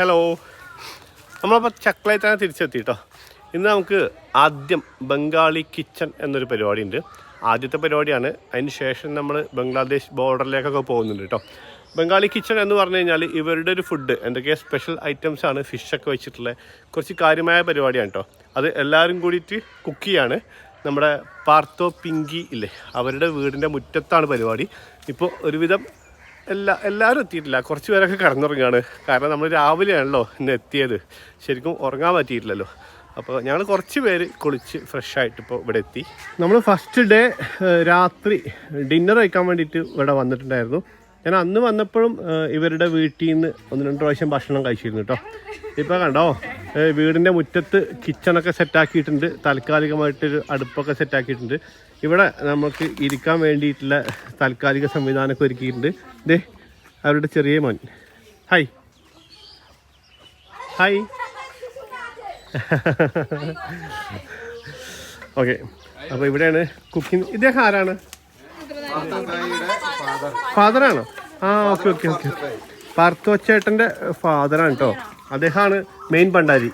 Hello നമ്മളപ്പോൾ ചക്ലേറ്റാണ് തിരിച്ചെത്തി കേട്ടോ ഇന്ന് നമുക്ക് ആദ്യം ബംഗാളി കിച്ചൺ എന്നൊരു പരിപാടി ഉണ്ട് ആദ്യത്തെ പരിപാടിയാണ്. അതിന് ശേഷം നമ്മൾ ബംഗ്ലാദേശ് ബോർഡറിലേക്കൊക്കെ പോകുന്നുണ്ട് കേട്ടോ. ബംഗാളി കിച്ചൺ എന്ന് പറഞ്ഞു കഴിഞ്ഞാൽ ഇവരുടെ ഒരു ഫുഡ് എന്തൊക്കെ സ്പെഷ്യൽ ഐറ്റംസ് ആണ് ഫിഷൊക്കെ വെച്ചിട്ടുള്ള കുറച്ച് കാര്യമായ പരിപാടിയാണ് കേട്ടോ. അത് എല്ലാവരും കൂടിയിട്ട് കുക്ക് ചെയ്യാണ്. നമ്മുടെ പാർത്തോ പിങ്കി ഇല്ലേ അവരുടെ വീടിന്റെ മുറ്റത്താണ് പരിപാടി. ഇപ്പോൾ ഒരുവിധം എല്ലാ എല്ലാവരും എത്തിയിട്ടില്ല. കുറച്ച് പേരൊക്കെ കടന്നിറങ്ങാണ്. കാരണം നമ്മൾ രാവിലെയാണല്ലോ ഇന്ന് എത്തിയത്. ശരിക്കും ഉറങ്ങാൻ പറ്റിയിട്ടില്ലല്ലോ. അപ്പോൾ ഞങ്ങൾ കുറച്ച് പേര് കുളിച്ച് ഫ്രഷ് ആയിട്ട് ഇപ്പോൾ ഇവിടെ എത്തി. നമ്മൾ ഫസ്റ്റ് ഡേ രാത്രി ഡിന്നർ കഴിക്കാൻ വേണ്ടിയിട്ട് ഇവിടെ വന്നിട്ടുണ്ടായിരുന്നു. ഞാൻ അന്ന് വന്നപ്പോഴും ഇവരുടെ വീട്ടിൽ നിന്ന് ഒന്ന് രണ്ട് പ്രാവശ്യം ഭക്ഷണം കഴിച്ചിരുന്നു കേട്ടോ. ഇപ്പോൾ കണ്ടോ? വീടിന്റെ മുറ്റത്ത് കിച്ചണൊക്കെ സെറ്റാക്കിയിട്ടുണ്ട് താൽക്കാലികമായിട്ടൊരു അടുപ്പൊക്കെ സെറ്റാക്കിയിട്ടുണ്ട് ഇവിടെ നമുക്ക് ഇരിക്കാൻ വേണ്ടിയിട്ടുള്ള താൽക്കാലിക സംവിധാനമൊക്കെ ഒരുക്കിയിട്ടുണ്ട്. ഇതേ അവരുടെ ചെറിയ മോൻ. ഹായ് ഹായ് ഓക്കെ അപ്പോൾ ഇവിടെയാണ് കുക്കിംഗ് ഇദ്ദേഹം ആരാണ്? ഫാദറാണോ ആ ഓക്കെ ഓക്കെ ഓക്കെ പാർത്തോച്ചേട്ടന്റെ ഫാദറാണ് കേട്ടോ അദ്ദേഹമാണ് മെയിൻ പണ്ടാരി.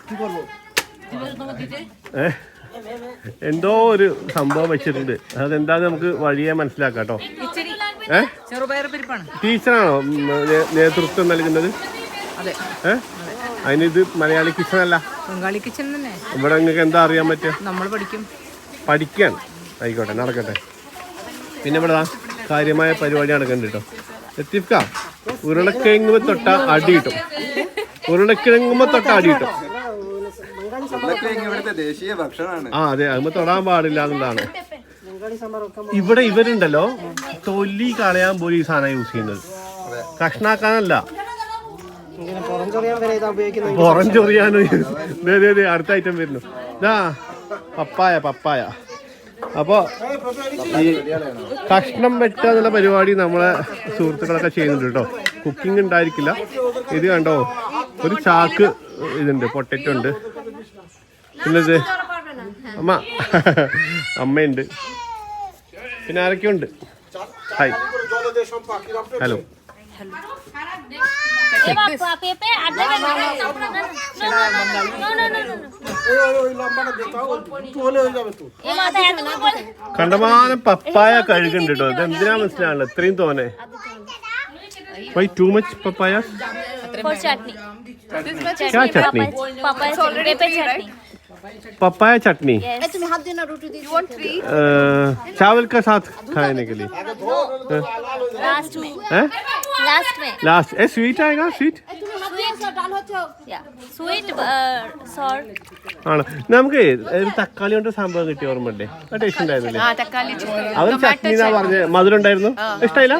എന്തോ ഒരു സംഭവം വെച്ചിട്ടുണ്ട്. അതെന്താന്ന് നമുക്ക് വഴിയെ മനസ്സിലാക്കാട്ടോ. ഏ? ടീച്ചറാണോ? നേതൃത്വം നൽകുന്നത്? അതിനിത് മലയാളി കിച്ചൺ അല്ല. ബംഗാളി കിച്ചൺ തന്നെ. ഇവിടെ നിങ്ങൾക്ക് എന്താ അറിയാൻ പറ്റുക? നമ്മൾ പഠിക്കും. പഠിക്കാൻ. ആയിക്കോട്ടെ നടക്കട്ടെ. പിന്നെ ഇവിടെ കാര്യമായ പരിപാടി നടക്കുന്നുണ്ട് കേട്ടോ. എത്തിക്ക ഉരുളക്കിഴങ്ങ് തൊട്ട അടി കിട്ടും. ഉരുളക്കിഴങ്ങുമ്പോ തൊട്ട അടി കിട്ടും ദേശീയ ഭക്ഷണമാണ്. ആ അതെ അതുമ്പോ തൊടാൻ പാടില്ല എന്നുള്ളതാണ്. ഇവിടെ ഇവരുണ്ടല്ലോ തൊല്ലി കളയാൻ പോലും ഈ സാധനം യൂസ് ചെയ്യുന്നത്. കഷ്ണാക്കാനല്ല. പുറം ചൊറിയാനോ? ദേ, ദേ, ദേ, അടുത്ത ഐറ്റം വരുന്നു. ഇതാ പപ്പായ പപ്പായ. അപ്പോ ഈ കഷ്ണം വെട്ടുക എന്നുള്ള പരിപാടി നമ്മളെ സുഹൃത്തുക്കളൊക്കെ ചെയ്യുന്നുണ്ട് കേട്ടോ. കുക്കിംഗ് ഉണ്ടായിരിക്കില്ല. ഇത് കണ്ടോ? ഒരു ചാക്ക് ഇതുണ്ട് പൊട്ടറ്റോ ഉണ്ട്. പിന്നെ അമ്മ അമ്മയുണ്ട്. പിന്നെ ആരൊക്കെ ഉണ്ട്? ഹായ് ഹലോ കണ്ടമാനം പപ്പായ കഴുകുന്നുണ്ട് കേട്ടോ ഇത് എന്തിനാ മനസ്സിലാണല്ലോ ഇത്രയും തോനെ. भाई too much papaya for chutney क्या चटनी पापा पे चटनी पपाया चटनी चावल के साथ खाने के लिए लास्ट में लास्ट में स्वीट आएगा स्वीट നമുക്ക് തക്കാളി കൊണ്ട് സംഭവം കിട്ടിയ ഓർമ്മയുണ്ടേ? ഉണ്ടായിരുന്നില്ലേ? അവർ ചട്നി പറഞ്ഞ? മധുരം ഉണ്ടായിരുന്നു? ഇഷ്ടമായില്ല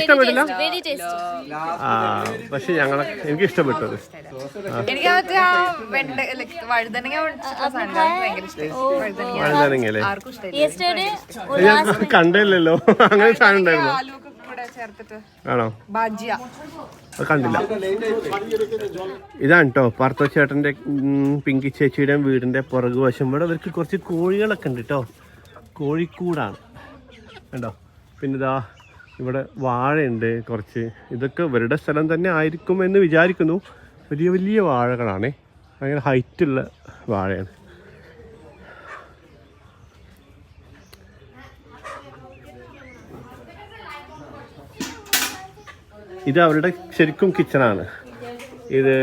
ഇഷ്ടപ്പെട്ടില്ല? ആ പക്ഷെ ഞങ്ങളെ എനിക്ക് ഇഷ്ടപ്പെട്ടത് എനിക്ക് വഴുതനങ്ങല്ലേ ഞാൻ കണ്ടില്ലല്ലോ. അങ്ങനെ സാധനം ഉണ്ടായിരുന്നു. ആണോ? അത് കണ്ടില്ല. ഇതാണ് കേട്ടോ പാർത്തോ ചേട്ടന്റെ പിങ്കി ചേച്ചിയുടെ വീടിന്റെ പുറകു വശം. ഇവിടെ അവർക്ക് കുറച്ച് കോഴികളൊക്കെ ഉണ്ട് കേട്ടോ കോഴിക്കൂടാണ്. കണ്ടോ? പിന്നെ ഇതാ ഇവിടെ വാഴയുണ്ട് കുറച്ച്. ഇതൊക്കെ ഇവരുടെ സ്ഥലം തന്നെ ആയിരിക്കും എന്ന് വിചാരിക്കുന്നു. വലിയ വലിയ വാഴകളാണേ. ഭയങ്കര ഹൈറ്റുള്ള വാഴയാണ്. ഇത് അവരുടെ ശരിക്കും കിച്ചണാണ്. ഇത്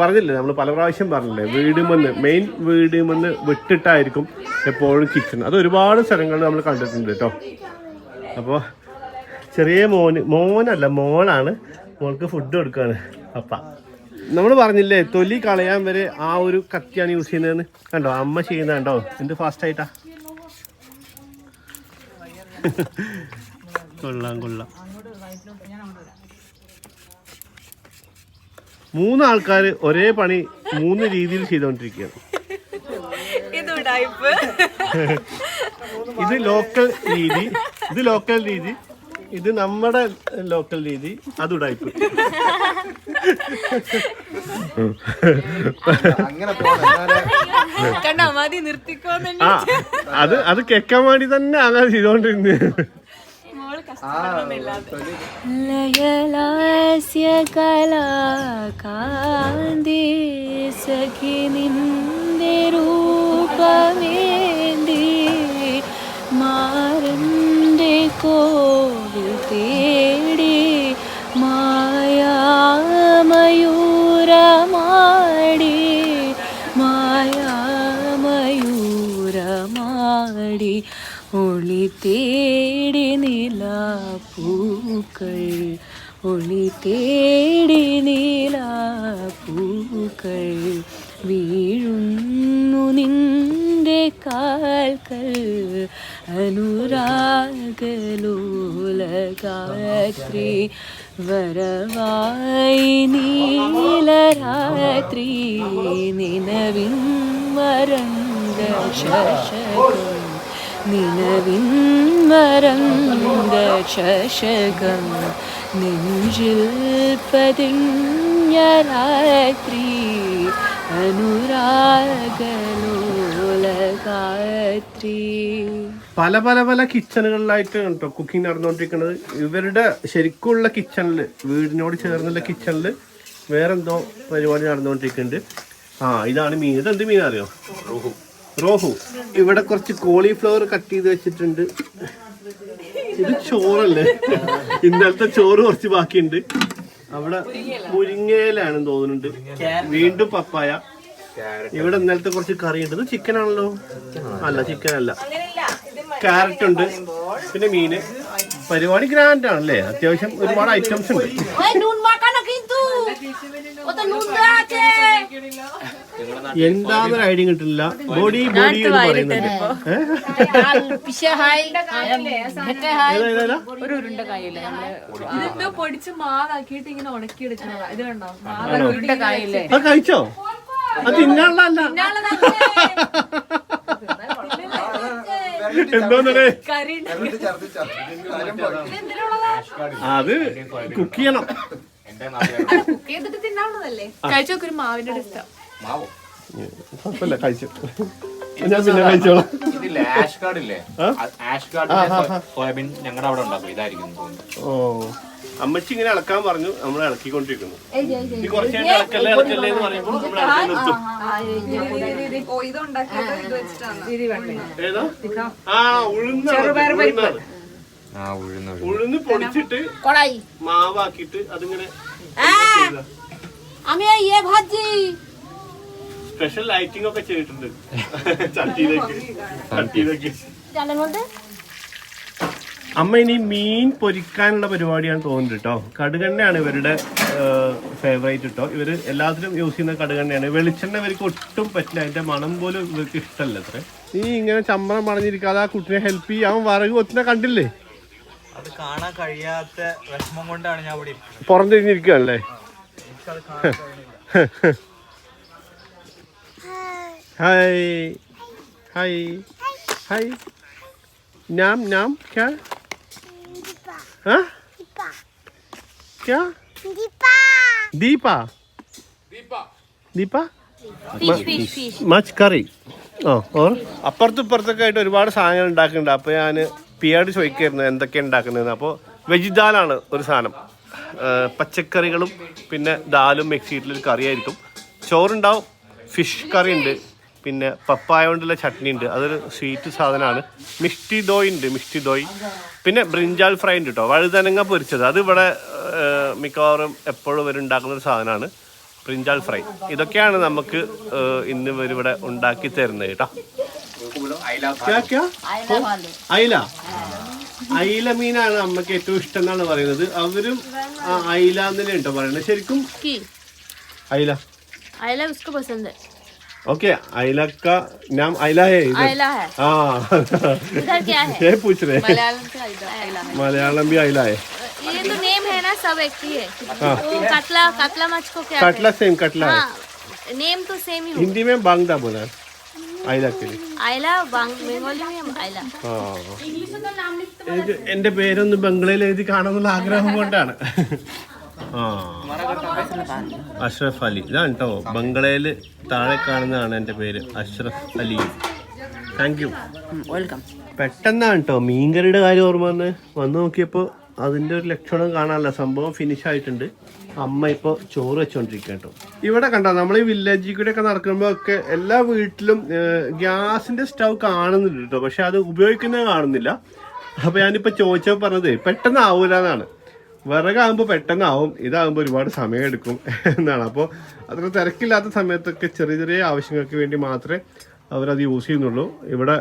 പറഞ്ഞില്ലേ നമ്മൾ പല പ്രാവശ്യം പറഞ്ഞില്ലേ വീടുമെന്ന് മെയിൻ വീടുമെന്ന് വിട്ടിട്ടായിരിക്കും എപ്പോഴും കിച്ചൺ. അത് ഒരുപാട് സ്ഥലങ്ങളിൽ നമ്മൾ കണ്ടിട്ടുണ്ട് കേട്ടോ. അപ്പോൾ ചെറിയ മോന് മോനല്ല മോളാണ്. മോൾക്ക് ഫുഡ് കൊടുക്കുകയാണ് പപ്പ നമ്മൾ പറഞ്ഞില്ലേ തൊലി കളയാൻ വരെ ആ ഒരു കത്തിയാണ് യൂസ് ചെയ്യുന്നതെന്ന്. കണ്ടോ അമ്മ ചെയ്യുന്ന കണ്ടോ? എന്ത് ഫാസ്റ്റ് ആയിട്ടാ. കൊള്ളാം കൊള്ളാം. മൂന്ന് ആൾക്കാർ ഒരേ പണി മൂന്ന് രീതിയിൽ ചെയ്തുകൊണ്ടിരിക്കുകയാണ് ഇത് ഉടായിപ്പ് ഇത് ലോക്കൽ രീതി ഇത് ലോക്കൽ രീതി. ഇത് നമ്മുടെ ലോക്കൽ രീതി. അത് ഉടായ്പ് അങ്ങനെ പോണം എന്നാലേ. കണ്ടോ മതി നിർത്തിക്കോന്ന് ആ അത് അത് കേക്കാൻ വേണ്ടി തന്നെ അങ്ങനെ ചെയ്തോണ്ടിരുന്നു. ലയലാസ്യ കലാകാന്തി സഖി നിന്റെ രൂപമേന്തി മാറന്റെ കോവിൽ തേടി മായാമയൂരമാടി മായാമയൂരമാടി. ഒളി തേടി നിലാപ്പൂക്കൾ ഒളി തേടി നിലാപ്പൂക്കൾ. വീഴുന്നു നിന്റെ കാൽക്കൽ അനുരാഗലോലഗാത്രി വരവായി നീലരാത്രി നിലവിൻ മരംഗ ശശകം. നിലവിൻ മരംഗ ശശകം. നെഞ്ചിൽ പതിഞ്ഞ രാത്രി അനുരാഗലോലഗാത്രി പല പല പല കിച്ചണുകളിലായിട്ട് കേട്ടോ കുക്കിംഗ് നടന്നുകൊണ്ടിരിക്കുന്നത് ഇവരുടെ ശരിക്കുള്ള കിച്ചണിൽ വീടിനോട് ചേർന്നുള്ള കിച്ചണിൽ വേറെന്തോ പരിപാടി നടന്നുകൊണ്ടിരിക്കുന്നുണ്ട് ആ ഇതാണ് മീൻ. ഇതെന്ത് മീൻ അറിയോ? റോഹു. റോഹു. ഇവിടെ കുറച്ച് കോളിഫ്ലവർ കട്ട് ചെയ്ത് വെച്ചിട്ടുണ്ട്. ഇത് ചോറല്ലേ? ഇന്നലത്തെ ചോറ് കുറച്ച് ബാക്കിയുണ്ട്. അവിടെ മുരിങ്ങയിലാണെന്ന് തോന്നുന്നുണ്ട്. വീണ്ടും പപ്പായ. ഇവിടെ ഇന്നലത്തെ കുറച്ച് കറി ഉണ്ട് ഇത് ചിക്കൻ ആണല്ലോ. അല്ല ചിക്കൻ അല്ല. ക്യാരറ്റ് ഉണ്ട്. പിന്നെ മീന് പരിപാടി ഗ്രാൻഡ് ആണല്ലേ? അത്യാവശ്യം ഒരുപാട് ഐറ്റംസ് ഉണ്ട്. എന്താന്നൊരു ഐഡിയ കിട്ടില്ല. ബോഡി ബോഡി എന്ന് പറയുന്നുണ്ട് അത് കഴിച്ചോ? അത് ഇന്നാളല്ല അത് കുക്ക് ചെയ്യണം. കുക്ക് ചെയ്തിട്ട് തിന്നാവുന്നതല്ലേ? കഴിച്ചു നോക്കൊരു മാവിന്റെ ഡിസ്റ്റ കുഴപ്പമില്ല കഴിച്ചു. ഞാൻ പിന്നെ കഴിച്ചോളാം. ആഷ് കാർഡ് ഇല്ലേ ആഷ് കാർഡിന്റെ സോയാബീൻ ഞങ്ങളുടെ അവിടെ ഉണ്ടാക്കും. ഇതായിരിക്കും ഓ. അമ്മച്ചി ഇങ്ങനെ ഇളക്കാൻ പറഞ്ഞു. നമ്മൾ ഇളക്കിക്കൊണ്ടിരിക്കുന്നു. ഈ കുറച്ച് ഇളക്കല്ലേ? ഇളക്കല്ലേ എന്ന് പറയുമ്പോൾ നമ്മൾ ഇളക്കി നിർത്തും. ഏതോ? ആ ഉഴുന്ന ഉഴുന്ന്. പൊടിച്ചിട്ട് മാവാക്കിട്ട് അതിങ്ങനെ സ്പെഷ്യൽ ലൈറ്റിംഗ് ഒക്കെ ചെയ്തിട്ടുണ്ട്. ചട്ടിയിലേക്ക്. ചട്ടിയിലേക്ക്. അമ്മ ഇനി മീൻ പൊരിക്കാനുള്ള പരിപാടിയാണ് തോന്നുന്നത് കേട്ടോ കടുകെണ്ണയാണ് ഇവരുടെ ഫേവറേറ്റ് കേട്ടോ ഇവർ എല്ലാത്തിലും യൂസ് ചെയ്യുന്ന കടുകെണ്ണയാണ്. വെളിച്ചെണ്ണ ഇവർക്ക് ഒട്ടും പറ്റില്ല. അതിന്റെ മണം പോലും ഇവർക്ക് ഇഷ്ടമല്ല അത്ര. നീ ഇങ്ങനെ ചമ്പറം പണഞ്ഞിരിക്കാതെ ആ കുട്ടിനെ ഹെൽപ്പ് ചെയ്യാൻ അവൻ വറക് കൊത്തിനെ കണ്ടില്ലേ? അത് കാണാൻ കഴിയാത്ത വിഷമം കൊണ്ടാണ് ഞാൻ ഇവിടെ പുറം തിരിഞ്ഞിരിക്കുകയല്ലേ ഹായ്. ഹായ്. ഹായ്. നാം നാം ക്യാ? हाँ क्या दीपा ദീപ മച്ച് കറി ആ ഓർ അപ്പുറത്തും ഇപ്പുറത്തൊക്കെ ആയിട്ട് ഒരുപാട് സാധനങ്ങൾ ഉണ്ടാക്കുന്നുണ്ട് അപ്പോൾ ഞാൻ പിയാട് ചോദിക്കായിരുന്നു എന്തൊക്കെയാണ് ഉണ്ടാക്കുന്നത് അപ്പോൾ വെജ് ദാലാണ് ഒരു സാധനം ആ, പച്ചക്കറികളും പിന്നെ ദാലും മിക്സ് ചെയ്തിട്ടുള്ളൊരു കറിയായിരിക്കും ചോറുണ്ടാവും ഫിഷ് കറി ഉണ്ട് പിന്നെ പപ്പായ കൊണ്ടുള്ള ചട്നി ഉണ്ട്. അതൊരു സ്വീറ്റ് സാധനമാണ്. മിഷ്ടി ദോയ് ഉണ്ട് മിഷ്ടി ദോയ്. പിന്നെ ബ്രിഞ്ചാൽ ഫ്രൈ ഉണ്ട് കേട്ടോ വഴുതനങ്ങ പൊരിച്ചത്. അത് ഇവിടെ മിക്കവാറും എപ്പോഴും ഇവർ ഉണ്ടാക്കുന്ന ഒരു സാധനമാണ്. ബ്രിഞ്ചാൽ ഫ്രൈ ഇതൊക്കെയാണ് നമുക്ക് ഇന്ന് ഇവരിവിടെ ഉണ്ടാക്കി തരുന്നത് കേട്ടോ അയില അയില? മീനാണ് അമ്മയ്ക്ക് ഏറ്റവും ഇഷ്ടം എന്നാണ് പറയുന്നത്. അവരും അയില എന്നല്ലേ കേട്ടോ പറയുന്നത്. ശരിക്കും അയില. അയില ओके अइला का नाम अइला है इधर आयला है हाँ इधर क्या है ये पूछ रहे हैं മലയാളത്തിൽ അയില मलयालम भी अइला है ये तो नेम है ना सब एक ही है वो कतला कतला मछ को क्या कटला सेम कटला है हाँ नेम तो सेम ही हो हिंदी में बांगदा बोला है അയില കിളി आयला बांग- बंगाली में आयला ആ എനിക്ക് എന്റെ പേരൊന്ന് ബംഗ്ലയിൽ എഴുതി കാണണമെന്നുള്ള ആഗ്രഹം കൊണ്ടാണ് ആ അഷ്റഫ് അലി. ഇതാണ് കേട്ടോ ബംഗ്ലയിൽ താഴെ കാണുന്നതാണ് എന്റെ പേര് Ashraf Ali. Thank you welcome പെട്ടെന്നാണ് കേട്ടോ മീൻകറിയുടെ കാര്യം ഓർമ്മ വന്ന്. വന്ന് നോക്കിയപ്പോൾ അതിന്റെ ഒരു ലക്ഷണം കാണാനല്ല സംഭവം ഫിനിഷ് ആയിട്ടുണ്ട്. അമ്മ ഇപ്പോൾ ചോറ് വെച്ചോണ്ടിരിക്കുക കേട്ടോ. ഇവിടെ കണ്ടോ നമ്മൾ ഈ വില്ലേജിൽ കൂടെ ഒക്കെ നടക്കുമ്പോൾ ഒക്കെ എല്ലാ വീട്ടിലും ഗ്യാസിന്റെ സ്റ്റൗ കാണുന്നുണ്ട് കേട്ടോ. പക്ഷെ അത് ഉപയോഗിക്കുന്നത് കാണുന്നില്ല. അപ്പോൾ ഞാനിപ്പോൾ ചോദിച്ചപ്പോൾ പറഞ്ഞത് പെട്ടെന്ന് ആവൂല എന്നാണ്. വിറകാകുമ്പോൾ പെട്ടെന്നാവും. ഇതാകുമ്പോൾ ഒരുപാട് സമയം എടുക്കും എന്നാണ്. അപ്പോൾ അത്ര തിരക്കില്ലാത്ത സമയത്തൊക്കെ ചെറിയ ചെറിയ ആവശ്യങ്ങൾക്ക് വേണ്ടി മാത്രമേ അവരത് യൂസ് ചെയ്യുന്നുള്ളൂ. ഇവിടെ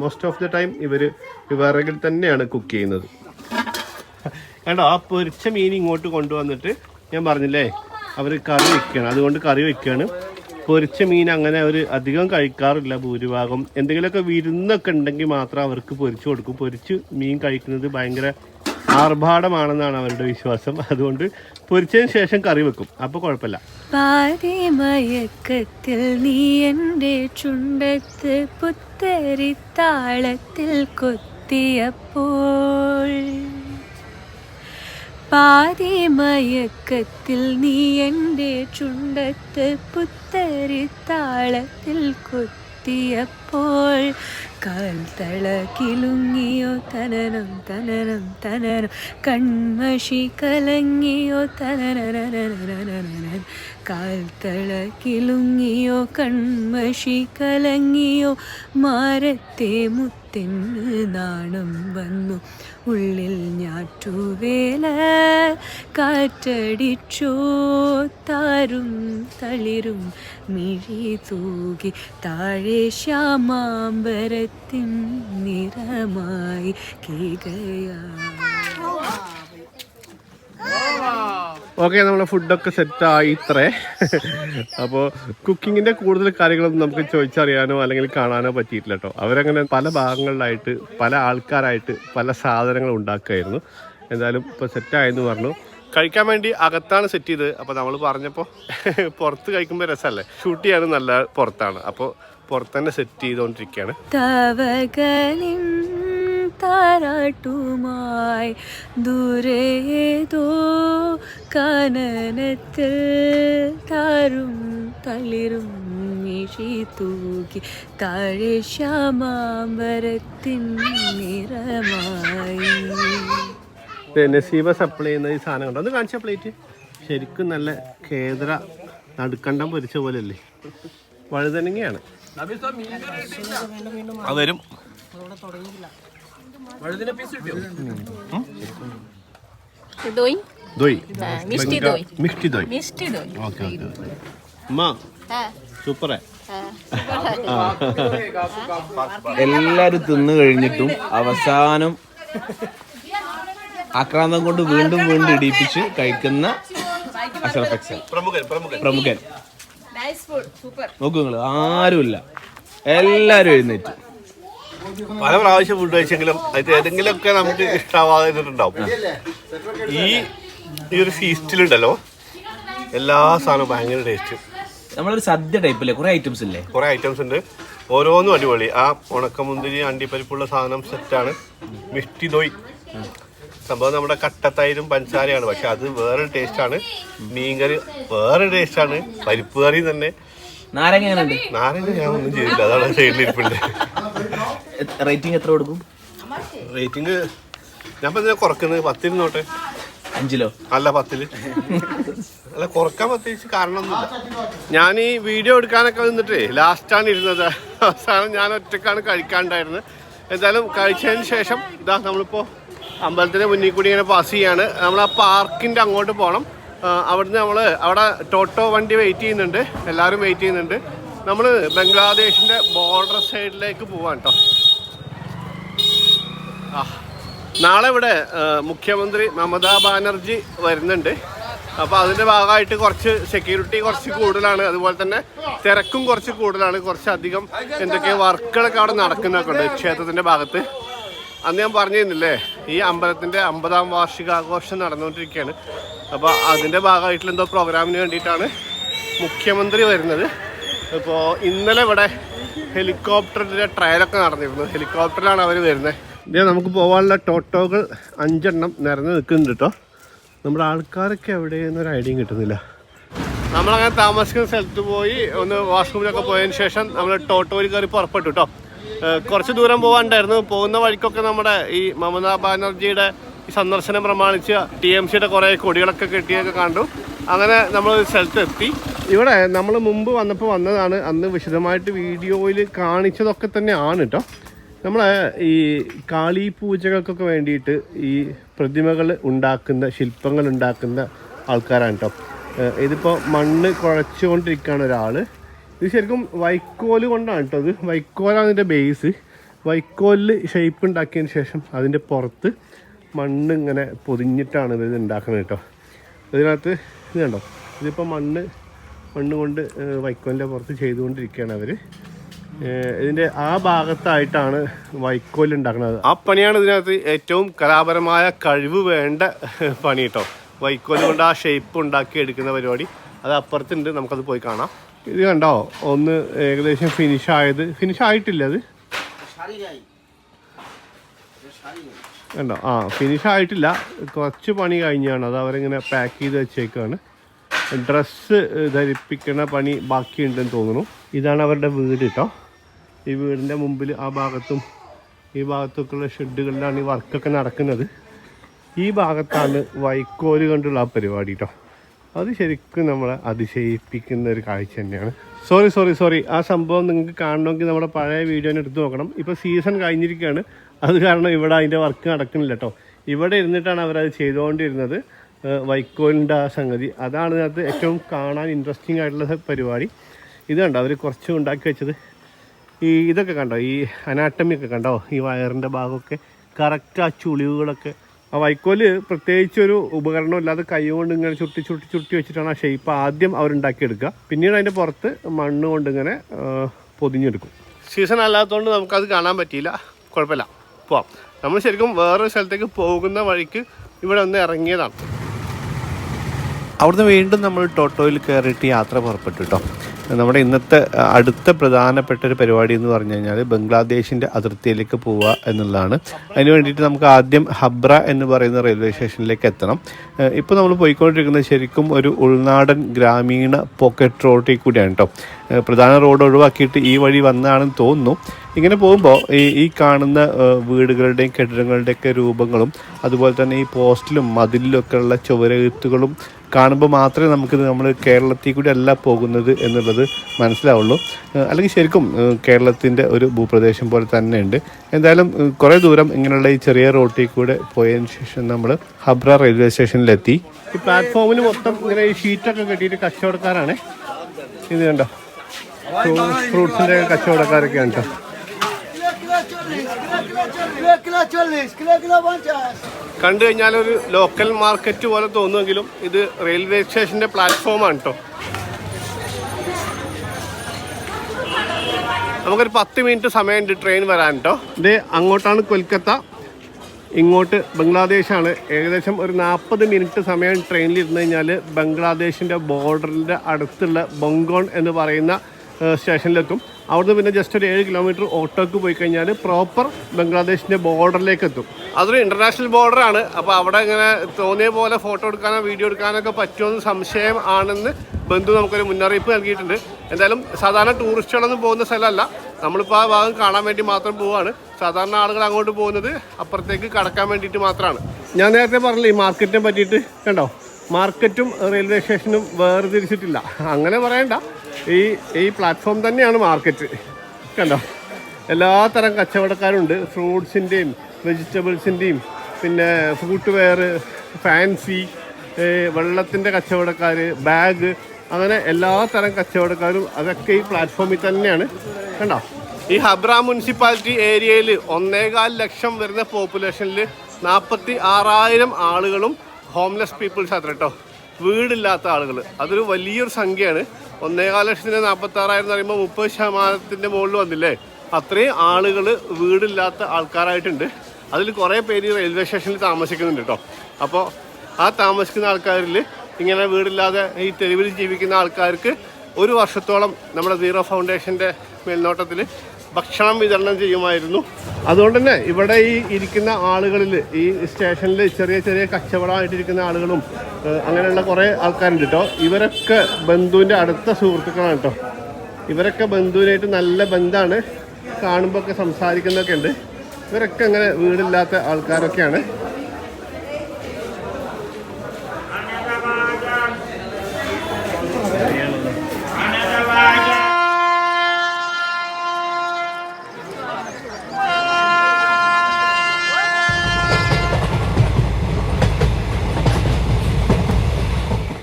മോസ്റ്റ് ഓഫ് ദ ടൈം ഇവർ വിറകിൽ തന്നെയാണ് കുക്ക് ചെയ്യുന്നത്. കണ്ടോ ആ പൊരിച്ച മീൻ ഇങ്ങോട്ട് കൊണ്ടുവന്നിട്ട് ഞാൻ പറഞ്ഞില്ലേ അവർ കറി വെക്കുകയാണ് അതുകൊണ്ട് കറി വെക്കുകയാണ് പൊരിച്ച മീൻ അങ്ങനെ അവർ അധികം കഴിക്കാറില്ല ഭൂരിഭാഗം. എന്തെങ്കിലുമൊക്കെ വിരുന്നൊക്കെ ഉണ്ടെങ്കിൽ മാത്രം അവർക്ക് പൊരിച്ചു കൊടുക്കും. പൊരിച്ച് മീൻ കഴിക്കുന്നത് ഭയങ്കര ആർഭാടമാണെന്നാണ് അവരുടെ വിശ്വാസം. അതുകൊണ്ട് പൊരിച്ചതിന് ശേഷം കറി വെക്കും. അപ്പൊ കുഴപ്പമില്ല. പാതിമയക്കത്തിൽ നീ എന്റെ ചുണ്ടത്ത് പുത്തരി താളത്തിൽ കൊത്തിയപ്പോൾ. പാതിമയക്കത്തിൽ നീ എന്റെ ചുണ്ടത്ത് പുത്തരി താളത്തിൽ കൊത്തിയപ്പോൾ കാൽ തള കിലുങ്ങിയോ തനനം തനനം തനനം. കൺമഷി കലങ്ങിയോ തനനനനനനനനനൻ കാൽ തള കിലുങ്ങിയോ കൺമഷി കലങ്ങിയോ മാരത്തെ മുത്തിന് നാണം വന്നു. ഉള്ളിൽ ഞാറ്റുവേല കാറ്റടിച്ചോ. താരും തളിരും മിഴി തൂകി. താഴെ ശ്യാമാമ്പരത്തിൻ നിറമായി കേകയാ. ഓക്കെ നമ്മളെ ഫുഡൊക്കെ സെറ്റായി ഇത്രേ. അപ്പോൾ കുക്കിങ്ങിന്റെ കൂടുതൽ കാര്യങ്ങളൊന്നും നമുക്ക് ചോദിച്ചറിയാനോ അല്ലെങ്കിൽ കാണാനോ പറ്റിയിട്ടില്ല കേട്ടോ അവരങ്ങനെ പല ഭാഗങ്ങളിലായിട്ട് പല ആൾക്കാരായിട്ട് പല സാധനങ്ങൾ ഉണ്ടാക്കുമായിരുന്നു എന്തായാലും ഇപ്പോൾ സെറ്റായെന്ന് പറഞ്ഞു. കഴിക്കാൻ വേണ്ടി അകത്താണ് സെറ്റ് ചെയ്തത്. അപ്പോൾ നമ്മൾ പറഞ്ഞപ്പോൾ പുറത്ത് കഴിക്കുമ്പോൾ രസമല്ലേ ഷൂട്ട് ചെയ്യാനും നല്ല പുറത്താണ്. അപ്പോൾ പുറത്തന്നെ സെറ്റ് ചെയ്തുകൊണ്ടിരിക്കുകയാണ് താരാട്ടുമായി ദൂരേതോ കനനത്തിൽ താരും തളിരും മിഴി തൂകി താഴെ ശ്യാമാമ്പരത്തിൻ നിറമായി. നസീബ സപ്ലൈ ചെയ്യുന്ന ഈ സാധനം കണ്ടോ? ഒന്ന് കാണിച്ച പ്ലേറ്റ് ശരിക്കും നല്ല കേന്ദ്ര നടുക്കണ്ടം പൊരിച്ച പോലെ അല്ലേ വഴുതനങ്ങയാണ് അവരും എല്ലാരും തിന്നു കഴിഞ്ഞിട്ടും അവസാനം ആക്രാന്തം കൊണ്ട് വീണ്ടും വീണ്ടും ഇടിപ്പിച്ച് കഴിക്കുന്ന പ്രമുഖൻ നോക്കൂ ആരുമില്ല. എല്ലാരും എഴുന്നേറ്റ്. പല പ്രാവശ്യം ഫുഡ് കഴിച്ചെങ്കിലും അത് ഏതെങ്കിലുമൊക്കെ നമുക്ക് ഇഷ്ടാവാതെ ഇരുന്നിട്ടുണ്ടാവും ഈ ഈ ഒരു ഫീസ്റ്റിലുണ്ടല്ലോ എല്ലാ സാധനവും ഭയങ്കര ടേസ്റ്റ് നമ്മളൊരു സദ്യ ടൈപ്പില്ലേ കുറേ ഐറ്റംസ് ഇല്ലേ? കുറേ ഐറ്റംസ് ഉണ്ട്. ഓരോന്നും അടിപൊളി. ആ ഉണക്കമുന്തിരി അണ്ടിപ്പരിപ്പുള്ള സാധനം സെറ്റാണ് മിഷ്ടി ദോയ്. സംഭവം നമ്മുടെ കട്ടത്തൈരും പഞ്ചസാരയാണ്. പക്ഷെ അത് വേറെ ടേസ്റ്റാണ് മീൻകറി വേറെ ടേസ്റ്റാണ് പരിപ്പ് കറി തന്നെ. നാരങ്ങ നാരങ്ങ ഞാൻ ഒന്നും ചെയ്തില്ല. അതാണ് സൈഡിലിരിപ്പുണ്ട് റേറ്റിംഗ് എത്ര കൊടുക്കും? റേറ്റിംഗ് ഞാൻ പറഞ്ഞ കുറക്കുന്നത് പത്തിരുന്നോട്ടെ അഞ്ചിലോ? അല്ല പത്തിൽ. അല്ല കുറയ്ക്കാൻ പ്രത്യേകിച്ച് കാരണമൊന്നുമില്ല. ഞാൻ ഈ വീഡിയോ എടുക്കാനൊക്കെ നിന്നിട്ടേ ലാസ്റ്റാണ് ഇരുന്നത്. അവസാനം ഞാൻ ഒറ്റക്കാണ് കഴിക്കാണ്ടായിരുന്നത് എന്തായാലും കഴിച്ചതിന് ശേഷം ഇതാ നമ്മളിപ്പോൾ അമ്പലത്തിന്റെ മുന്നിൽ കൂടി ഇങ്ങനെ പാസ് ചെയ്യാണ്. നമ്മൾ ആ പാർക്കിന്റെ അങ്ങോട്ട് പോകണം അവിടുന്ന് നമ്മൾ അവിടെ ടോട്ടോ വണ്ടി വെയിറ്റ് ചെയ്യുന്നുണ്ട്. എല്ലാവരും വെയിറ്റ് ചെയ്യുന്നുണ്ട്. നമ്മൾ ബംഗ്ലാദേശിന്റെ ബോർഡർ സൈഡിലേക്ക് പോവാൻ കേട്ടോ നാളെ ഇവിടെ മുഖ്യമന്ത്രി മമതാ ബാനർജി വരുന്നുണ്ട്. അപ്പോൾ അതിന്റെ ഭാഗമായിട്ട് കുറച്ച് സെക്യൂരിറ്റി കുറച്ച് കൂടുതലാണ്. അതുപോലെ തന്നെ തിരക്കും കുറച്ച് കൂടുതലാണ്. കുറച്ചധികം എന്തൊക്കെ വർക്കുകളൊക്കെ അവിടെ നടക്കുന്നൊക്കെ ഉണ്ട് ക്ഷേത്രത്തിന്റെ ഭാഗത്ത്. അന്ന് ഞാൻ പറഞ്ഞിരുന്നില്ലേ ഈ അമ്പലത്തിന്റെ അമ്പതാം വാർഷികാഘോഷം നടന്നുകൊണ്ടിരിക്കുകയാണ്. അപ്പോൾ അതിന്റെ ഭാഗമായിട്ടുള്ള എന്തോ പ്രോഗ്രാമിന് വേണ്ടിയിട്ടാണ് മുഖ്യമന്ത്രി വരുന്നത്. ഇപ്പോൾ ഇന്നലെ ഇവിടെ ഹെലികോപ്റ്ററിന്റെ ട്രയലൊക്കെ നടന്നിരുന്നു ഹെലികോപ്റ്ററിലാണ് അവർ വരുന്നത്. ഇതേ നമുക്ക് പോകാനുള്ള ടോട്ടോകൾ അഞ്ചെണ്ണം നിറഞ്ഞു നിൽക്കുന്നുണ്ട് കേട്ടോ. നമ്മുടെ ആൾക്കാരൊക്കെ എവിടെ എവിടെയെന്നൊരു ഐഡിയയും കിട്ടുന്നില്ല. നമ്മളങ്ങനെ താമസിക്കുന്ന സ്ഥലത്ത് പോയി ഒന്ന് വാഷ്റൂമിലൊക്കെ പോയതിന് ശേഷം നമ്മൾ ടോട്ടോയിൽ കയറി പുറപ്പെട്ടു കേട്ടോ. കുറച്ച് ദൂരം പോകാണ്ടായിരുന്നു പോകുന്ന വഴിക്കൊക്കെ നമ്മുടെ ഈ മമതാ ബാനർജിയുടെ ഈ സന്ദർശനം പ്രമാണിച്ച് ടി എം സിയുടെ കുറേ കൊടികളൊക്കെ കെട്ടിയൊക്കെ കണ്ടു. അങ്ങനെ നമ്മൾ സ്ഥലത്ത് എത്തി. ഇവിടെ നമ്മൾ മുമ്പ് വന്നപ്പോൾ വന്നതാണ്. അന്ന് വിശദമായിട്ട് വീഡിയോയിൽ കാണിച്ചതൊക്കെ തന്നെയാണ് കേട്ടോ. നമ്മളെ ഈ കാളി പൂജകൾക്കൊക്കെ വേണ്ടിയിട്ട് ഈ പ്രതിമകൾ ഉണ്ടാക്കുന്ന ശില്പങ്ങൾ ഉണ്ടാക്കുന്ന ആൾക്കാരാണ് കേട്ടോ ഇതിപ്പോൾ മണ്ണ് കുഴച്ചുകൊണ്ടിരിക്കുകയാണ് ഒരാൾ ഇത് ശരിക്കും വൈക്കോൽ കൊണ്ടാണ് കേട്ടോ ഇത്. വൈക്കോലാണ് ഇതിന്റെ ബേസ് വൈക്കോലിൽ ഷേപ്പ് ഉണ്ടാക്കിയതിന് ശേഷം അതിന്റെ പുറത്ത് മണ്ണ് ഇങ്ങനെ പൊതിഞ്ഞിട്ടാണ് ഇത് ഉണ്ടാക്കുന്നത് കേട്ടോ ഇതിനകത്ത് ഇത് കണ്ടോ? ഇതിപ്പോൾ മണ്ണ് മണ്ണ് കൊണ്ട് വൈക്കോലിന്റെ പുറത്ത് ചെയ്തുകൊണ്ടിരിക്കുകയാണ് അവർ ഇതിന്റെ ആ ഭാഗത്തായിട്ടാണ് വൈക്കോൽ ഉണ്ടാക്കുന്നത്. ആ പണിയാണ് ഇതിനകത്ത് ഏറ്റവും കലാപരമായ കഴിവ് വേണ്ട പണി കേട്ടോ വൈക്കോൽ കൊണ്ട് ആ ഷേപ്പ് ഉണ്ടാക്കി എടുക്കുന്ന പരിപാടി. അത് അപ്പുറത്തുണ്ട് നമുക്കത് പോയി കാണാം. ഇത് കണ്ടോ? ഒന്ന് ഏകദേശം ഫിനിഷ് ആയത്. ഫിനിഷ് ആയിട്ടില്ല അത്? കണ്ടോ? ആ ഫിനിഷ് ആയിട്ടില്ല. കുറച്ച് പണി കഴിഞ്ഞാണ് അത് അവരിങ്ങനെ പാക്ക് ചെയ്ത് വെച്ചേക്കാണ്. ഡ്രസ്സ് ധരിപ്പിക്കുന്ന പണി ബാക്കിയുണ്ടെന്ന് തോന്നുന്നു. ഇതാണ് അവരുടെ വീട് കേട്ടോ ഈ വീടിന്റെ മുമ്പിൽ ആ ഭാഗത്തും ഈ ഭാഗത്തൊക്കെയുള്ള ഷെഡുകളിലാണ് ഈ വർക്കൊക്കെ നടക്കുന്നത്. ഈ ഭാഗത്താണ് വൈക്കോൽ കൊണ്ടുള്ള ആ പരിപാടി കേട്ടോ അത് ശരിക്കും നമ്മളെ അതിശയിപ്പിക്കുന്ന ഒരു കാഴ്ച തന്നെയാണ്. സോറി സോറി സോറി ആ സംഭവം നിങ്ങൾക്ക് കാണണമെങ്കിൽ നമ്മുടെ പഴയ വീഡിയോനെ എടുത്ത് നോക്കണം. ഇപ്പോൾ സീസൺ കഴിഞ്ഞിരിക്കുകയാണ്. അത് കാരണം ഇവിടെ അതിന്റെ വർക്ക് നടക്കുന്നില്ല കേട്ടോ ഇവിടെ ഇരുന്നിട്ടാണ് അവരത് ചെയ്തുകൊണ്ടിരുന്നത്. വൈക്കോലിന്റെ ആ സംഗതി. അതാണ് അതിനകത്ത് ഏറ്റവും കാണാൻ ഇൻട്രസ്റ്റിംഗ് ആയിട്ടുള്ള പരിപാടി. ഇത് കണ്ടോ? അവർ കുറച്ച് ഉണ്ടാക്കി വെച്ചത്. ഈ ഇതൊക്കെ കണ്ടോ? ഈ അനാട്ടമി ഒക്കെ കണ്ടോ? ഈ വയറിന്റെ ഭാഗമൊക്കെ കറക്റ്റ് ആ ചുളിവുകളൊക്കെ. ആ വൈക്കോൽ പ്രത്യേകിച്ച് ഒരു ഉപകരണം ഇല്ലാതെ കൈകൊണ്ട് ഇങ്ങനെ ചുട്ടി ചുട്ടി ചുട്ടി വെച്ചിട്ടാണ് ആ ഷേപ്പ് ആദ്യം അവരുണ്ടാക്കിയെടുക്കുക. പിന്നീട് അതിന്റെ പുറത്ത് മണ്ണ് കൊണ്ട് ഇങ്ങനെ പൊതിഞ്ഞെടുക്കും. സീസൺ അല്ലാത്തതുകൊണ്ട് നമുക്കത് കാണാൻ പറ്റിയില്ല. കുഴപ്പമില്ല. പോവാം. നമ്മൾ ശരിക്കും വേറൊരു സ്ഥലത്തേക്ക് പോകുന്ന വഴിക്ക് ഇവിടെ ഒന്ന് ഇറങ്ങിയതാണ്. അവിടുന്ന് വീണ്ടും നമ്മൾ ടോട്ടോയിൽ കയറിയിട്ട് യാത്ര പുറപ്പെട്ടു കേട്ടോ നമ്മുടെ ഇന്നത്തെ അടുത്ത പ്രധാനപ്പെട്ട ഒരു പരിപാടി എന്ന് പറഞ്ഞു കഴിഞ്ഞാൽ ബംഗ്ലാദേശിന്റെ അതിർത്തിയിലേക്ക് പോവുക എന്നുള്ളതാണ്. അതിന് വേണ്ടിയിട്ട് നമുക്ക് ആദ്യം ഹബ്ര എന്ന് പറയുന്ന റെയിൽവേ സ്റ്റേഷനിലേക്ക് എത്തണം. ഇപ്പോൾ നമ്മൾ പോയിക്കൊണ്ടിരിക്കുന്നത് ശരിക്കും ഒരു ഉൾനാടൻ ഗ്രാമീണ പോക്കറ്റ് റോഡിൽ കൂടിയാണ് കേട്ടോ പ്രധാന റോഡ് ഒഴിവാക്കിയിട്ട് ഈ വഴി വന്നതാണെന്ന് തോന്നുന്നു. ഇങ്ങനെ പോകുമ്പോൾ ഈ ഈ കാണുന്ന വീടുകളുടെയും കെട്ടിടങ്ങളുടെയൊക്കെ രൂപങ്ങളും അതുപോലെ തന്നെ ഈ പോസ്റ്റിലും മതിലിലും ഒക്കെ ചുവരെഴുത്തുകളും കാണുമ്പോൾ മാത്രമേ നമുക്കിത് നമ്മൾ കേരളത്തിൽ കൂടി അല്ല പോകുന്നത് എന്നുള്ളത് മനസ്സിലാവുള്ളൂ. അല്ലെങ്കിൽ ശരിക്കും കേരളത്തിന്റെ ഒരു ഭൂപ്രദേശം പോലെ തന്നെയുണ്ട്. എന്തായാലും കുറേ ദൂരം ഇങ്ങനെയുള്ള ഈ ചെറിയ റോട്ടിൽ കൂടെ പോയതിന് ശേഷം നമ്മൾ ഹബ്ര റെയിൽവേ സ്റ്റേഷനിലെത്തി. ഈ പ്ലാറ്റ്ഫോമിൽ മൊത്തം ഇങ്ങനെ ഈ ഷീറ്റൊക്കെ കെട്ടിയിട്ട് കച്ചവടക്കാരാണ്. ഇത് കണ്ടോ? ഫ്രൂട്ട്സിന്റെ കച്ചവടക്കാരൊക്കെയാണ് കേട്ടോ. കണ്ടു കഴിഞ്ഞാൽ ഒരു ലോക്കൽ മാർക്കറ്റ് പോലെ തോന്നുമെങ്കിലും ഇത് റെയിൽവേ സ്റ്റേഷന്റെ പ്ലാറ്റ്ഫോമാണ് കേട്ടോ നമുക്കൊരു പത്ത് മിനിറ്റ് സമയമുണ്ട് ട്രെയിൻ വരാൻ കേട്ടോ ഇത് അങ്ങോട്ടാണ് കൊൽക്കത്ത. ഇങ്ങോട്ട് ബംഗ്ലാദേശാണ്. ഏകദേശം ഒരു നാൽപ്പത് മിനിറ്റ് സമയം ട്രെയിനിൽ ഇരുന്ന് കഴിഞ്ഞാൽ ബംഗ്ലാദേശിന്റെ ബോർഡറിന്റെ അടുത്തുള്ള ബൊങ്കോൺ എന്ന് പറയുന്ന സ്റ്റേഷനിലെത്തും അവിടുന്ന് പിന്നെ ജസ്റ്റ് ഒരു ഏഴ് കിലോമീറ്റർ ഓട്ടോക്ക് പോയി കഴിഞ്ഞാൽ പ്രോപ്പർ ബംഗ്ലാദേശിന്റെ ബോർഡറിലേക്ക് എത്തും അതൊരു ഇന്റർനാഷണൽ ബോർഡറാണ് അപ്പോൾ അവിടെ ഇങ്ങനെ തോന്നിയ പോലെ ഫോട്ടോ എടുക്കാനോ വീഡിയോ എടുക്കാനൊക്കെ പറ്റുമെന്ന് സംശയം ആണെന്ന് ബന്ധു നമുക്കൊരു മുന്നറിയിപ്പ് നൽകിയിട്ടുണ്ട്. എന്തായാലും സാധാരണ ടൂറിസ്റ്റുകളൊന്നും പോകുന്ന സ്ഥലമല്ല. നമ്മളിപ്പോൾ ആ ഭാഗം കാണാൻ വേണ്ടി മാത്രം പോവുകയാണ് സാധാരണ ആളുകൾ അങ്ങോട്ട് പോകുന്നത് അപ്പുറത്തേക്ക് കടക്കാൻ വേണ്ടിയിട്ട് മാത്രമാണ്. ഞാൻ നേരത്തെ പറഞ്ഞില്ലേ ഈ മാർക്കറ്റിനെ പറ്റിയിട്ട് കണ്ടോ? മാർക്കറ്റും റെയിൽവേ സ്റ്റേഷനും വേർതിരിച്ചിട്ടില്ല. അങ്ങനെ പറയണ്ട. ഈ ഈ പ്ലാറ്റ്ഫോം തന്നെയാണ് മാർക്കറ്റ് കണ്ടോ? എല്ലാ കച്ചവടക്കാരുണ്ട്. ഫ്രൂട്ട്സിന്റെയും വെജിറ്റബിൾസിന്റെയും പിന്നെ ഫ്രൂട്ട് വെയർ ഫാൻസി വെള്ളത്തിന്റെ കച്ചവടക്കാർ ബാഗ് അങ്ങനെ എല്ലാ കച്ചവടക്കാരും അതൊക്കെ ഈ പ്ലാറ്റ്ഫോമിൽ തന്നെയാണ്. കണ്ടോ? ഈ ഹബ്ര മുനിസിപ്പാലിറ്റി ഏരിയയിൽ ഒന്നേകാൽ ലക്ഷം വരുന്ന പോപ്പുലേഷനിൽ നാൽപ്പത്തി ആറായിരം ആളുകളും ഹോംലെസ് പീപ്പിൾസ് അത്ര കേട്ടോ. വീടില്ലാത്ത ആളുകൾ അതൊരു വലിയൊരു സംഖ്യയാണ്. ഒന്നേകാൽ ലക്ഷത്തിന് നാൽപ്പത്തി ആറായിരം എന്ന് പറയുമ്പോൾ മുപ്പത് ശതമാനത്തിന്റെ മുകളിൽ വന്നില്ലേ? അത്രയും ആളുകൾ വീടില്ലാത്ത ആൾക്കാരായിട്ടുണ്ട്. അതിൽ കുറേ പേര് റെയിൽവേ സ്റ്റേഷനിൽ താമസിക്കുന്നുണ്ട് കേട്ടോ. അപ്പോൾ ആ താമസിക്കുന്ന ആൾക്കാരിൽ ഇങ്ങനെ വീടില്ലാതെ ഈ തെരുവിൽ ജീവിക്കുന്ന ആൾക്കാർക്ക് ഒരു വർഷത്തോളം നമ്മുടെ സീറോ ഫൗണ്ടേഷന്റെ മേൽനോട്ടത്തിൽ ഭക്ഷണം വിതരണം ചെയ്യുമായിരുന്നു. അതുകൊണ്ട് തന്നെ ഇവിടെ ഈ ഇരിക്കുന്ന ആളുകളിൽ ഈ സ്റ്റേഷനിൽ ചെറിയ ചെറിയ കച്ചവടമായിട്ടിരിക്കുന്ന ആളുകളും അങ്ങനെയുള്ള കുറേ ആൾക്കാരുണ്ട് കേട്ടോ ഇവരൊക്കെ ബന്ധുവിന്റെ അടുത്ത സുഹൃത്തുക്കളാണ് കേട്ടോ ഇവരൊക്കെ ബന്ധുവിനായിട്ട് നല്ല ബന്ധമാണ് കാണുമ്പോൾ ഒക്കെ സംസാരിക്കുന്നൊക്കെ ഉണ്ട്. ഇവരൊക്കെ അങ്ങനെ വീടില്ലാത്ത ആൾക്കാരൊക്കെയാണ്.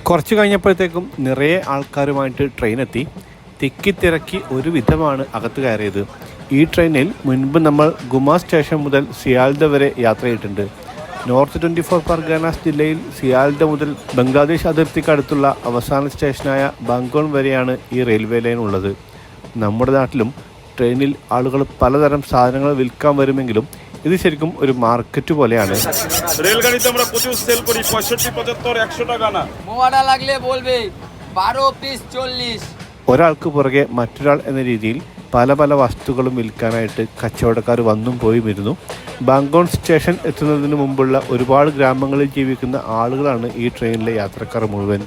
കുറച്ച് കഴിഞ്ഞപ്പോഴത്തേക്കും നിറയെ ആൾക്കാരുമായിട്ട് ട്രെയിൻ എത്തി. തിക്കിത്തിരക്കി ഒരു വിധമാണ് അകത്ത് കയറിയത്. ഈ ട്രെയിനിൽ മുൻപ് നമ്മൾ ഗുമ സ്റ്റേഷൻ മുതൽ സിയാൽദ വരെ യാത്ര ചെയ്തിട്ടുണ്ട്. നോർത്ത് ട്വന്റി ഫോർ പർഗാനാസ് ജില്ലയിൽ സിയാൽദ മുതൽ ബംഗ്ലാദേശ് അതിർത്തിക്കടുത്തുള്ള അവസാന സ്റ്റേഷനായ ബാങ്കോൺ വരെയാണ് ഈ റെയിൽവേ ലൈൻ ഉള്ളത്. നമ്മുടെ നാട്ടിലും ട്രെയിനിൽ ആളുകൾ പലതരം സാധനങ്ങൾ വിൽക്കാൻ വരുമെങ്കിലും ഇത് ശരിക്കും ഒരു മാർക്കറ്റ് പോലെയാണ് রেলগাড়িতে আমরা প্রচুর সেল করি পঁয়ষট্টি পঁচাত্তর একশো টাকা না মোয়াটা লাগলে বলবে বারো পিস চল্লিশ ഒരാൾക്ക് പുറകെ മറ്റൊരാൾ എന്ന രീതിയിൽ പല പല വസ്തുക്കളും വിൽക്കാനായിട്ട് കച്ചവടക്കാർ വന്നും പോയും ഇരുന്നു ബാങ്കോൺ സ്റ്റേഷൻ എത്തുന്നതിന് മുമ്പുള്ള ഒരുപാട് ഗ്രാമങ്ങളിൽ ജീവിക്കുന്ന ആളുകളാണ് ഈ ട്രെയിനിലെ യാത്രക്കാർ മുഴുവൻ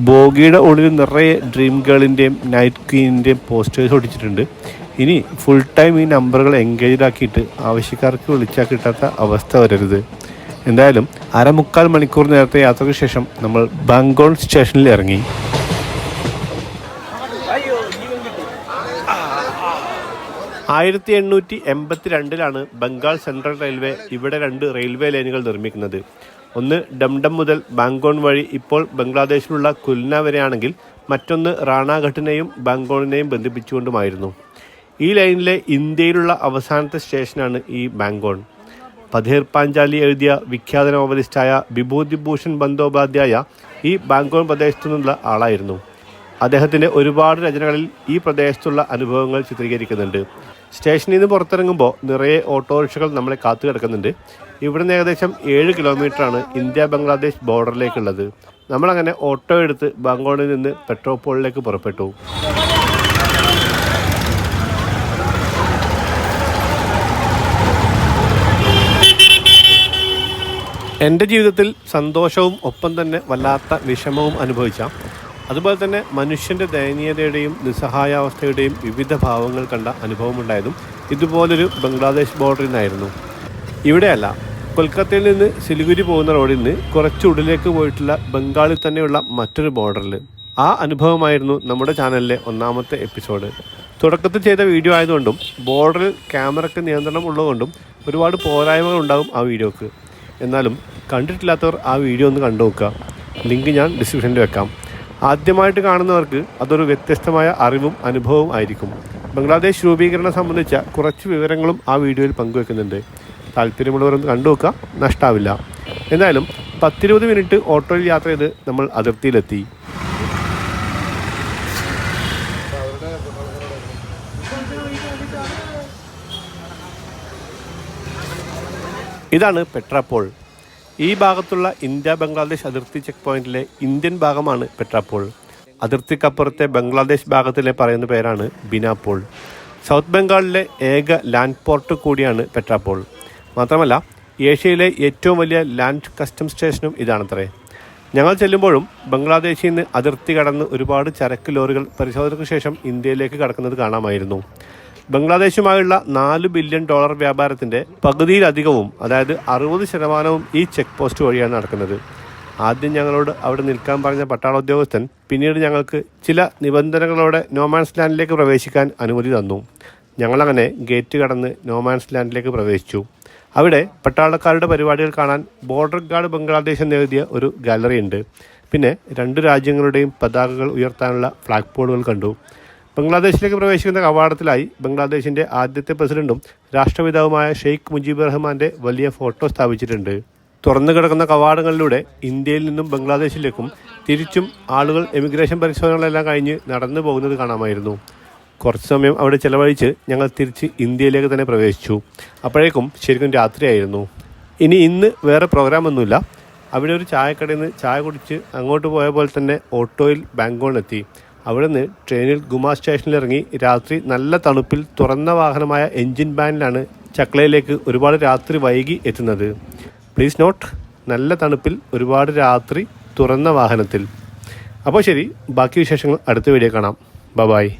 ബോഗിയുടെ ഉള്ളിൽ നിറയെ ഡ്രീം ഗേളിൻ്റെയും നൈറ്റ് ക്വീനിൻ്റെയും പോസ്റ്റേഴ്സ് ഒടിച്ചിട്ടുണ്ട് ഇനി ഫുൾ ടൈം ഈ നമ്പറുകൾ എൻഗേജ്ഡ് ആക്കിയിട്ട് ആവശ്യക്കാർക്ക് വിളിച്ചാൽ കിട്ടാത്ത അവസ്ഥ വരരുത്. എന്തായാലും അരമുക്കാൽ മണിക്കൂർ നേരത്തെ യാത്രയ്ക്ക് ശേഷം നമ്മൾ ബാങ്കോൾ സ്റ്റേഷനിൽ ഇറങ്ങി. ആയിരത്തി എണ്ണൂറ്റി എൺപത്തി രണ്ടിലാണ് ബംഗാൾ സെൻട്രൽ റെയിൽവേ ഇവിടെ രണ്ട് റെയിൽവേ ലൈനുകൾ നിർമ്മിക്കുന്നത്. ഒന്ന് ഡംഡം മുതൽ ബാങ്കോൺ വഴി ഇപ്പോൾ ബംഗ്ലാദേശിലുള്ള കുൽന വരെയാണെങ്കിൽ മറ്റൊന്ന് റാണാഘട്ടിനെയും ബാങ്കോണിനെയും ബന്ധിപ്പിച്ചുകൊണ്ടുമായിരുന്നു. ഈ ലൈനിലെ ഇന്ത്യയിലുള്ള അവസാനത്തെ സ്റ്റേഷനാണ് ഈ ബാങ്കോൺ. പധീർ പാഞ്ചാലി എഴുതിയ വിഖ്യാത നോവലിസ്റ്റായ വിഭൂതിഭൂഷൺ ബന്ദോപാധ്യായ ഈ ബാങ്കോൺ പ്രദേശത്തു നിന്നുള്ള ആളായിരുന്നു. അദ്ദേഹത്തിന്റെ ഒരുപാട് രചനകളിൽ ഈ പ്രദേശത്തുള്ള അനുഭവങ്ങൾ ചിത്രീകരിക്കുന്നുണ്ട്. സ്റ്റേഷനിൽ നിന്ന് പുറത്തിറങ്ങുമ്പോൾ നിറയെ ഓട്ടോറിക്ഷകൾ നമ്മളെ കാത്തു കിടക്കുന്നുണ്ട്. ഇവിടെ നിന്ന് ഏകദേശം ഏഴ് കിലോമീറ്ററാണ് ഇന്ത്യ ബംഗ്ലാദേശ് ബോർഡറിലേക്കുള്ളത്. നമ്മളങ്ങനെ ഓട്ടോ എടുത്ത് ബാങ്കോണിൽ നിന്ന് പെട്രോൾ പോളിലേക്ക് പുറപ്പെട്ടു. എന്റെ ജീവിതത്തിൽ സന്തോഷവും ഒപ്പം തന്നെ വല്ലാത്ത വിഷമവും അനുഭവിച്ച. അതുപോലെ തന്നെ മനുഷ്യന്റെ ദയനീയതയുടെയും നിസ്സഹായാവസ്ഥയുടെയും വിവിധ ഭാവങ്ങൾ കണ്ട അനുഭവമുണ്ടായതും ഇതുപോലൊരു ബംഗ്ലാദേശ് ബോർഡറിൽ നിന്നായിരുന്നു ഇവിടെയല്ല കൊൽക്കത്തയിൽ നിന്ന് സിലിഗുരി പോകുന്ന റോഡിൽ നിന്ന് കുറച്ച് ഉള്ളിലേക്ക് പോയിട്ടുള്ള ബംഗാളിൽ തന്നെയുള്ള മറ്റൊരു ബോർഡറിൽ ആ അനുഭവമായിരുന്നു നമ്മുടെ ചാനലിലെ ഒന്നാമത്തെ എപ്പിസോഡ് തുടക്കത്തിൽ ചെയ്ത വീഡിയോ ആയതുകൊണ്ടും ബോർഡറിൽ ക്യാമറയ്ക്ക് നിയന്ത്രണം ഉള്ളതുകൊണ്ടും ഒരുപാട് പോരായ്മകൾ ഉണ്ടാകും ആ വീഡിയോക്ക് എന്നാലും കണ്ടിട്ടില്ലാത്തവർ ആ വീഡിയോ ഒന്ന് കണ്ടു നോക്കുക. ലിങ്ക് ഞാൻ ഡിസ്ക്രിപ്ഷനിൽ വെക്കാം. ആദ്യമായിട്ട് കാണുന്നവർക്ക് അതൊരു വ്യത്യസ്തമായ അറിവും അനുഭവവും ആയിരിക്കും. ബംഗ്ലാദേശ് രൂപീകരണം സംബന്ധിച്ച കുറച്ച് വിവരങ്ങളും ആ വീഡിയോയിൽ പങ്കുവെക്കുന്നുണ്ട്. താല്പര്യമുള്ളവരൊന്ന് കണ്ടു നോക്കുക. നഷ്ടാവില്ല. എന്തായാലും പത്തിരുപത് മിനിറ്റ് ഓട്ടോയിൽ യാത്ര ചെയ്ത് നമ്മൾ അതിർത്തിയിലെത്തി. ഇതാണ് പെട്രാപ്പോൾ ഈ ഭാഗത്തുള്ള ഇന്ത്യ ബംഗ്ലാദേശ് അതിർത്തി ചെക്ക് പോയിന്റിലെ ഇന്ത്യൻ ഭാഗമാണ് പെട്രാപ്പോൾ അതിർത്തിക്കപ്പുറത്തെ ബംഗ്ലാദേശ് ഭാഗത്തിലെ പറയുന്ന പേരാണ് ബിനാപ്പോൾ സൗത്ത് ബംഗാളിലെ ഏക ലാൻഡ് പോർട്ട് കൂടിയാണ് പെട്രാപ്പോൾ മാത്രമല്ല ഏഷ്യയിലെ ഏറ്റവും വലിയ ലാൻഡ് കസ്റ്റം സ്റ്റേഷനും ഇതാണത്രേ. ഞങ്ങൾ ചെല്ലുമ്പോഴും ബംഗ്ലാദേശിൽ നിന്ന് അതിർത്തി കടന്ന് ഒരുപാട് ചരക്ക് ലോറികൾ പരിശോധനയ്ക്ക് ശേഷം ഇന്ത്യയിലേക്ക് കടക്കുന്നത് കാണാമായിരുന്നു. ബംഗ്ലാദേശുമായുള്ള നാല് ബില്യൺ ഡോളർ വ്യാപാരത്തിന്റെ പകുതിയിലധികവും അതായത് അറുപത് ശതമാനവും ഈ ചെക്ക് പോസ്റ്റ് വഴിയാണ് നടക്കുന്നത്. ആദ്യം ഞങ്ങളോട് അവിടെ നിൽക്കാൻ പറഞ്ഞ പട്ടാള ഉദ്യോഗസ്ഥൻ പിന്നീട് ഞങ്ങൾക്ക് ചില നിബന്ധനകളോടെ നോമാൻസ് ലാൻഡിലേക്ക് പ്രവേശിക്കാൻ അനുമതി തന്നു. ഞങ്ങളങ്ങനെ ഗേറ്റ് കടന്ന് നോമാൻസ് ലാൻഡിലേക്ക് പ്രവേശിച്ചു. അവിടെ പട്ടാളക്കാരുടെ പരിപാടികൾ കാണാൻ ബോർഡർ ഗാർഡ് ബംഗ്ലാദേശ് എന്നെഴുതിയ ഒരു ഗാലറി ഉണ്ട്. പിന്നെ രണ്ട് രാജ്യങ്ങളുടെയും പതാകകൾ ഉയർത്താനുള്ള ഫ്ലാഗ് പോളുകൾ കണ്ടു. ബംഗ്ലാദേശിലേക്ക് പ്രവേശിക്കുന്ന കവാടത്തിലായി ബംഗ്ലാദേശിന്റെ ആദ്യത്തെ പ്രസിഡന്റും രാഷ്ട്രപിതാവുമായ ഷെയ്ഖ് മുജീബ് റഹ്മാന്റെ വലിയ ഫോട്ടോ സ്ഥാപിച്ചിട്ടുണ്ട്. തുറന്നു കിടക്കുന്ന കവാടങ്ങളിലൂടെ ഇന്ത്യയിൽ നിന്നും ബംഗ്ലാദേശിലേക്കും തിരിച്ചും ആളുകൾ എമിഗ്രേഷൻ പരിശോധനകളെല്ലാം കഴിഞ്ഞ് നടന്നു പോകുന്നത് കാണാമായിരുന്നു. കുറച്ച് സമയം അവിടെ ചിലവഴിച്ച് ഞങ്ങൾ തിരിച്ച് ഇന്ത്യയിലേക്ക് തന്നെ പ്രവേശിച്ചു. അപ്പോഴേക്കും ശരിക്കും രാത്രിയായിരുന്നു. ഇനി ഇന്ന് വേറെ പ്രോഗ്രാമൊന്നുമില്ല അവിടെ ഒരു ചായക്കടയിൽ നിന്ന് ചായ കുടിച്ച് അങ്ങോട്ട് പോയ പോലെ തന്നെ ഓട്ടോയിൽ ബാങ്കോണിലെത്തി അവിടെ നിന്ന് ട്രെയിനിൽ ഗുമാ സ്റ്റേഷനിൽ ഇറങ്ങി രാത്രി നല്ല തണുപ്പിൽ തുറന്ന വാഹനമായ എൻജിൻ ബാനിലാണ് ചക്ലയിലേക്ക് ഒരുപാട് രാത്രി വൈകി എത്തുന്നത്. പ്ലീസ് നോട്ട് നല്ല തണുപ്പിൽ ഒരുപാട് രാത്രി തുറന്ന വാഹനത്തിൽ. അപ്പോൾ ശരി ബാക്കി വിശേഷങ്ങൾ അടുത്ത വീഡിയോ കാണാം. ബ ബായ്